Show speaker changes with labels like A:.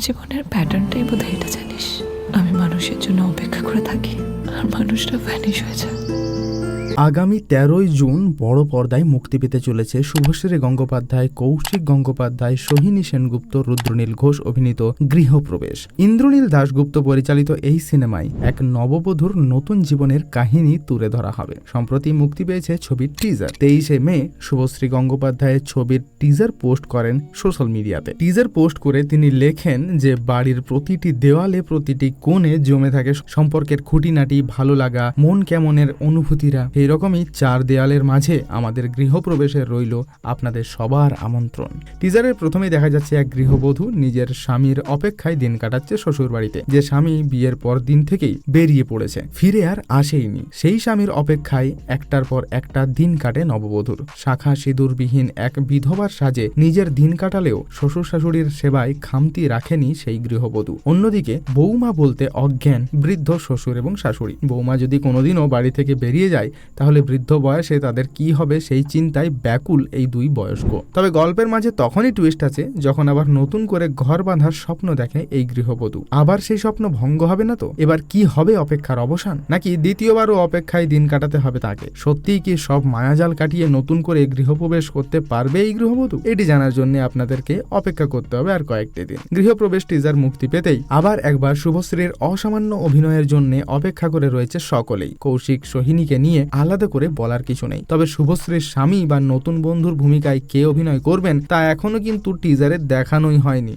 A: জীবনের প্যাটার্নটাই বোধ এটা জানিস। আমি মানুষের জন্য অপেক্ষা করে থাকি, আর মানুষটা ভ্যানিশ হয়ে যায়।
B: আগামী তেরোই জুন বড় পর্দায় মুক্তি পেতে চলেছে শুভশ্রী গঙ্গোপাধ্যায়, কৌশিক গঙ্গোপাধ্যায়, সোহিনী সেনগুপ্ত, রুদ্রনীল ঘোষ অভিনীত গৃহপ্রবেশ। ইন্দ্রনীল দাশগুপ্ত পরিচালিত এই সিনেমায় এক নববধূর নতুন জীবনের কাহিনী তুলে ধরা হবে। সম্প্রতি মুক্তি পেয়েছে ছবির টিজার তেইশে মে শুভশ্রী গঙ্গোপাধ্যায়ের ছবির টিজার পোস্ট করেন সোশ্যাল মিডিয়াতে টিজার পোস্ট করে তিনি লেখেন যে, বাড়ির প্রতিটি দেওয়ালে প্রতিটি কোণে জমে থাকে সম্পর্কের খুঁটিনাটি ভালো লাগা, মন কেমনের অনুভূতিরা এইরকমই চার দেয়ালের মাঝে আমাদের গৃহপ্রবেশের রইল আপনাদের সবার আমন্ত্রণ। টিজারের প্রথমেই দেখা যাচ্ছে এক গৃহবধূ নিজের স্বামীর অপেক্ষায় দিন কাটাচ্ছে শ্বশুর বাড়িতে যে স্বামী বিয়ের পর দিন থেকেই বেরিয়ে পড়েছে, ফিরে আর আসেইনি। সেই স্বামীর অপেক্ষায় একটার পর একটা দিন কাটে নববধূর। শাখা সিঁদুরবিহীন এক বিধবার সাজে নিজের দিন কাটালেও শ্বশুর শাশুড়ির সেবায় খামতি রাখেনি সেই গৃহবধূ। অন্যদিকে বৌমা বলতে অজ্ঞান, বৃদ্ধ শ্বশুর এবং শাশুড়ি। বৌমা যদি কোনোদিনও বাড়ি থেকে বেরিয়ে যায় তাহলে বৃদ্ধ বয়সে তাদের কি হবে সেই চিন্তায় ব্যাকুল এই দুই বয়স্ক। তবে গল্পের মাঝে তখনই টুইস্ট আছে, যখন আবার নতুন করে ঘর বাঁধার স্বপ্ন দেখে এই গৃহবধূ। আবার সেই স্বপ্ন ভঙ্গ হবে না তো? এবার কি হবে অপেক্ষার অবসান? নাকি দ্বিতীয়বারও অপেক্ষায় দিন কাটাতে হবে তাকে? সত্যিই কি সব মায়াজাল কাটিয়ে নতুন করে গৃহপ্রবেশ করতে পারবে এই গৃহবধূ? এটি জানার জন্য আপনাদেরকে অপেক্ষা করতে হবে আর কয়েকটি দিন। গৃহপ্রবেশ টিজার মুক্তি পেতেই আবার একবার শুভশ্রীর অসামান্য অভিনয়ের জন্য অপেক্ষা করে রয়েছে সকলেই। কৌশিক সোহিনীকে নিয়ে আলাদা করে বলার কিছু নেই। তবে শুভশ্রীর স্বামী বা নতুন বন্ধুর ভূমিকায় কে অভিনয় করবেন তা এখনও কিন্তু টিজারে দেখানোই হয়নি।